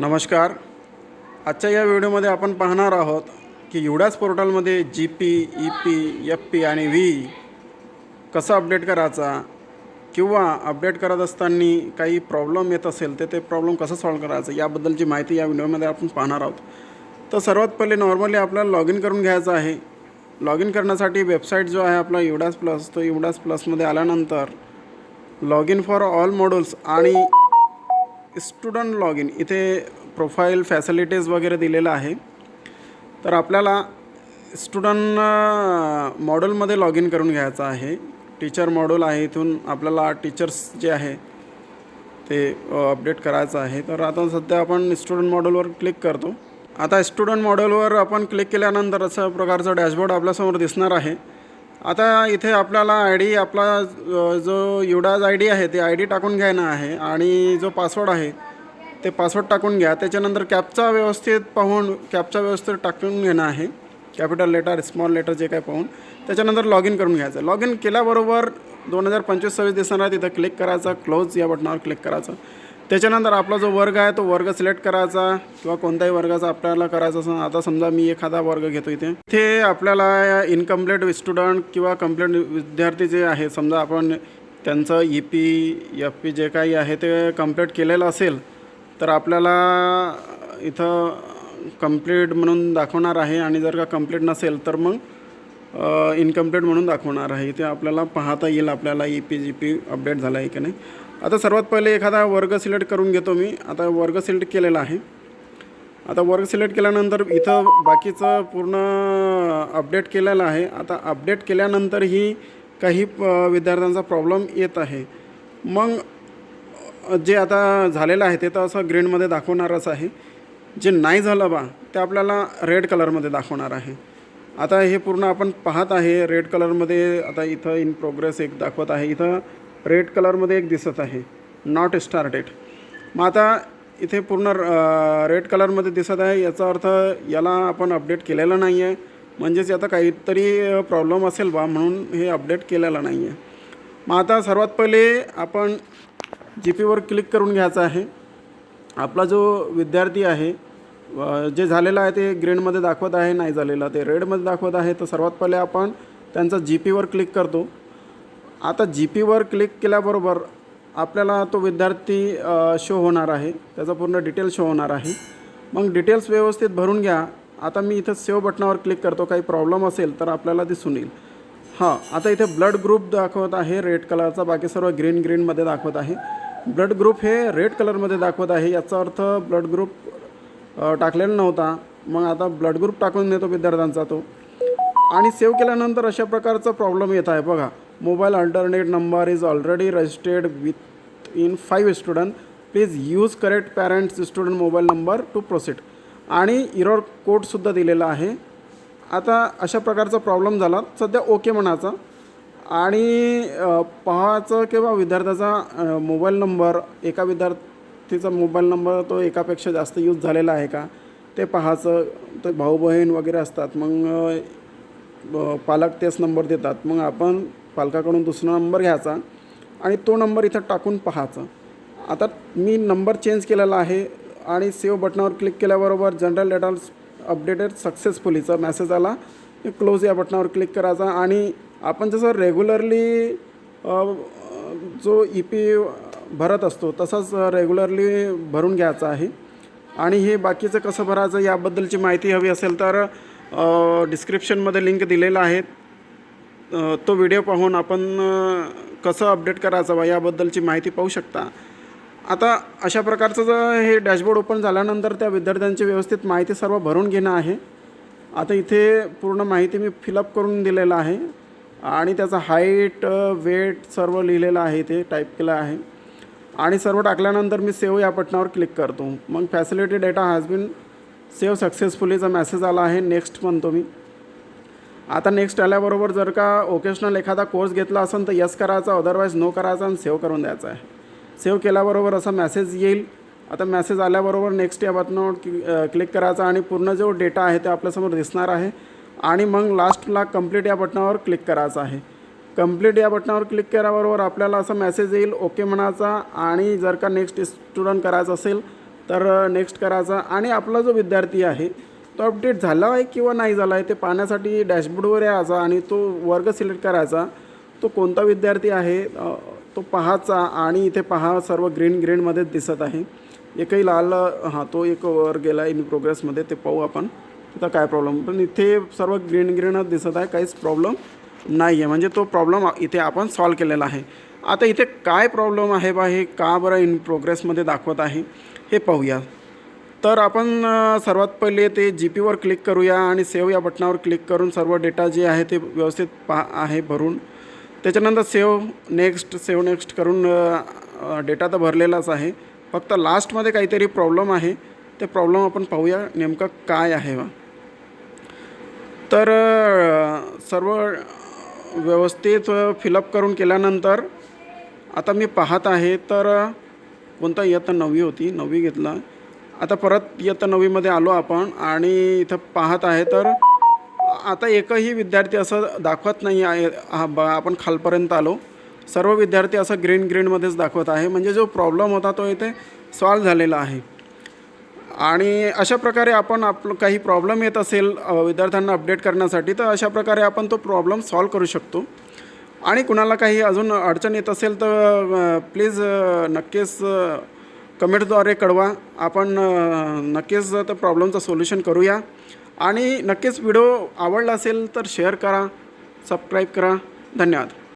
नमस्कार. आजच्या या व्हिडिओमध्ये आपण पाहणार आहोत की एवढ्याच पोर्टलमध्ये G P E P F P आणि व्ही कसं अपडेट करायचा किंवा अपडेट करत असताना काही प्रॉब्लेम येत असेल तर ते प्रॉब्लेम कसं सॉल्व करायचं याबद्दलची माहिती या व्हिडिओमध्ये आपण पाहणार आहोत. तर सर्वात पहिले नॉर्मली आपल्याला लॉग इन करून घ्यायचं आहे. लॉग इन करण्यासाठी वेबसाईट जो आहे आपला युडास प्लस तो युडास प्लसमध्ये आल्यानंतर log in for all modules आणि स्टुडंट लॉग इन इथे प्रोफाईल फॅसिलिटीज वगैरे दिलेलं आहे. तर आपल्याला स्टुडंट मॉडलमध्ये लॉग इन करून घ्यायचं आहे. टीचर मॉडल आहे इथून आपल्याला टीचर्स जे आहे ते अपडेट करायचं आहे. तर आता सध्या आपण स्टुडंट मॉडलवर क्लिक करतो. आता स्टुडंट मॉडेलवर आपण क्लिक केल्यानंतर असं प्रकारचं डॅशबोर्ड आपल्यासमोर दिसणार आहे. आता इथे आपल्याला आय डी आपला जो युडाज आय डी आहे ते आय डी टाकून घ्यायला आहे आणि जो पासवर्ड आहे ते पासवर्ड टाकून घ्या. त्याच्यानंतर कॅपचा व्यवस्थित पाहून कॅपचा व्यवस्थित टाकून घेणं आहे. कॅपिटल लेटर स्मॉल लेटर जे काय पाहून. त्याच्यानंतर लॉग इन करून घ्यायचं. लॉग इन केल्याबरोबर दोन हजार पंचवीस सव्वीस दिसणार आहे तिथं क्लिक करायचं. क्लोज या बटनावर क्लिक करायचं. त्याच्यानंतर आपला जो वर्ग आहे तो वर्ग सिलेक्ट करायचा किंवा कोणत्याही वर्गाचा आपल्याला करायचा असं आता समजा मी एखादा वर्ग घेतो इथे. इथे आपल्याला इनकम्प्लीट स्टुडंट किंवा कंप्लीट विद्यार्थी जे आहे समजा आपण त्यांचं ई पी एफ पी जे काही आहे ते कंप्लीट केलेलं असेल तर आपल्याला इथं कंप्लीट म्हणून दाखवणार आहे. आणि जर का कंप्लीट नसेल तर मग इनकम्प्लीट म्हणून दाखवणार आहे. इथे आपल्याला पाहता येईल आपल्याला E P G P update झाला आहे की नाही. आता सर्वात पहिले एखादा वर्ग सिलेक्ट करून घेतो मी. आता वर्ग सिलेक्ट केलेला आहे. आता वर्ग सिलेक्ट केल्यानंतर इथं बाकीचं पूर्ण अपडेट केलेलं आहे. आता अपडेट केल्यानंतरही काही प- विद्यार्थ्यांचा प्रॉब्लेम येत आहे. मग जे आता झालेलं आहे ते तर असं ग्रीनमध्ये दाखवणारच आहे. जे नाही झालं बा ते आपल्याला रेड कलरमध्ये दाखवणार आहे. आता हे पूर्ण आपण पाहत आहे रेड कलरमध्ये आता इथं इन प्रोग्रेस एक दाखवत आहे. इथं रेड कलरमध्ये एक दिसत आहे नॉट स्टार्टेड मग आता इथे पूर्ण रेड कलरमध्ये दिसत आहे. याचा अर्थ याला आपण अपडेट केलेलं नाही आहे म्हणजेच आता काहीतरी प्रॉब्लेम असेल बा म्हणून हे अपडेट केलेलं नाही आहे मग आता सर्वात पहिले आपण जी पीवर क्लिक करून घ्यायचं आहे. आपला जो विद्यार्थी आहे जे झालेलं आहे ते ग्रीनमध्ये दाखवत आहे नाही झालेलं. ते रेडमध्ये दाखवत आहे. तर सर्वात पहिले आपण त्यांचा जी पीवर क्लिक करतो. आता जी पीवर क्लिक केल्याबरोबर आपल्याला तो विद्यार्थी शो होणार आहे. त्याचा पूर्ण डिटेल शो होणार आहे. मग डिटेल्स व्यवस्थित भरून घ्या. आता मी इथं सेव्ह बटनावर क्लिक करतो. काही प्रॉब्लेम असेल तर आपल्याला दिसून येईल. हां आता इथे ब्लड ग्रुप दाखवत आहे. रेड कलरचा बाकी सर्व ग्रीन ग्रीनमध्ये दाखवत आहे. ब्लड ग्रुप हे रेड कलरमध्ये दाखवत आहे. याचा अर्थ ब्लड ग्रुप टाकलेला नव्हता. मग आता ब्लड ग्रुप टाकून देतो विद्यार्थ्यांचा तो. आणि सेव्ह केल्यानंतर अशा प्रकारचा प्रॉब्लेम येत आहे. बघा mobile alternate number is already registered with in five student please use correct parents student mobile number to proceed आणि इरॉर कोडसुद्धा दिलेला आहे. आता अशा प्रकारचा प्रॉब्लेम झाला. सध्या ओके म्हणायचा. आणि पहाचं किंवा विद्यार्थ्याचा मोबाईल नंबर एका तिचा मोबाईल नंबर तो एकापेक्षा जास्त यूज झालेला आहे का? ते पाहायचं. ते भाऊ बहीण वगैरे असतात. मग पालक तेच नंबर देतात. मग आपण पालकाकडून दुसरा नंबर घ्यायचा आणि तो नंबर इथं टाकून पाहायचा. आता मी नंबर चेंज केलेला आहे आणि सेव्ह बटनावर क्लिक केल्याबरोबर जनरल डेटा अपडेटेड सक्सेसफुलीचा मेसेज आला क्लोज या बटनावर क्लिक करायचा आणि आपण जसं रेग्युलरली जो ई पी भरत असतो तसाच रेग्युलरली भरून घ्यायचा आहे. आणि हे बाकीचं कसं भरायचं याबद्दलची माहिती हवी असेल तर डिस्क्रिप्शनमध्ये लिंक दिलेला आहे. तो व्हिडिओ पाहून आपण कसं अपडेट करायचं बा याबद्दलची माहिती पाहू शकता. आता अशा प्रकारचं जर हे डॅशबोर्ड ओपन झाल्यानंतर त्या विद्यार्थ्यांची व्यवस्थित माहिती सर्व भरून घेणं आहे. आता इथे पूर्ण माहिती मी फिलअप करून दिलेलं आहे. आणि त्याचा हाईट वेट सर्व लिहिलेलं आहे ते टाईप केलं आहे. आणि सर्व टाकल्यानंतर मी सेव्ह या बटनावर क्लिक करतो. मग facility data has been save सक्सेसफुलीचा message आला आहे नेक्स्ट म्हणतो मी. आता नेक्स्ट आल्याबरोबर जर का ओकेशनल एखादा कोर्स घेतला असेल तर यस करायचा अदरवाईज नो करायचा आणि सेव्ह करून द्यायचा आहे. सेव्ह केल्याबरोबर असा मेसेज येईल. आता मेसेज आल्याबरोबर नेक्स्ट या बटनावर क्लिक करायचा आणि पूर्ण जो डेटा आहे ते आपल्यासमोर दिसणार आहे. आणि मग लास्टला कंप्लीट या बटनावर क्लिक करायचं आहे. कंप्लीट या बटनावर क्लिक केल्याबरोबर आपल्याला असा मेसेज येईल ओके म्हणायचा. आणि जर का नेक्स्ट स्टुडंट करायचं असेल तर नेक्स्ट करायचा. आणि आपला जो विद्यार्थी आहे तो अपडेट झाला आहे किंवा नाही झाला आहे ते पाहण्यासाठी डॅशबोर्डवर यायचा आणि तो वर्ग सिलेक्ट करायचा. तो कोणता विद्यार्थी आहे तो पाहायचा आणि इथे पहा सर्व ग्रीन ग्रीनमध्ये दिसत आहे. एकही लाल हां तो एक वर गेला इन प्रोग्रेसमध्ये ते पाहू आपण. तिथं काय प्रॉब्लेम पण इथे सर्व ग्रीन ग्रीनच दिसत आहे काहीच प्रॉब्लेम नाही आहे म्हणजे तो प्रॉब्लेम इथे आपण सॉल्व केलेला आहे. आता इथे काय प्रॉब्लेम आहे बा? हे का बरं इन प्रोग्रेसमध्ये दाखवत आहे? हे पाहूया. तर आपण सर्वात पहिले ते जी पीवर क्लिक करूया आणि सेव्ह या बटनावर क्लिक करून सर्व डेटा जे आहे ते व्यवस्थित पा आहे भरून. त्याच्यानंतर सेव्ह नेक्स्ट सेव्ह नेक्स्ट करून डेटा तर भरलेलाच आहे. फक्त लास्टमध्ये काहीतरी प्रॉब्लेम आहे. ते प्रॉब्लेम आपण पाहूया नेमकं काय आहे बा. तर सर्व व्यवस्थित फिलअप करून केल्यानंतर आता मी पाहत आहे तर कोणता इयत्ता नववी होती नववी घेतला. आता परत इयत्ता नववीमध्ये आलो आपण आणि इथं पाहत आहे तर आता एकही विद्यार्थी असं दाखवत नाही आहे हा बा आपण खालपर्यंत आलो. सर्व विद्यार्थी असं ग्रीन ग्रीनमध्येच दाखवत आहे. म्हणजे जो प्रॉब्लेम होता तो इथे सॉल्व झालेला आहे. आणि अशा प्रकारे आपण आपलं काही प्रॉब्लेम येत असेल विद्यार्थ्यांना अपडेट करण्यासाठी तर अशा प्रकारे आपण तो प्रॉब्लेम सॉल्व करू शकतो. आणि कुणाला काही अजून अडचण येत असेल तर प्लीज नक्कीच कमेंटद्वारे कळवा. आपण नक्कीच त्या प्रॉब्लेमचं सोल्युशन करूया. आणि नक्कीच व्हिडिओ आवडला असेल तर शेअर करा सबस्क्राईब करा. धन्यवाद.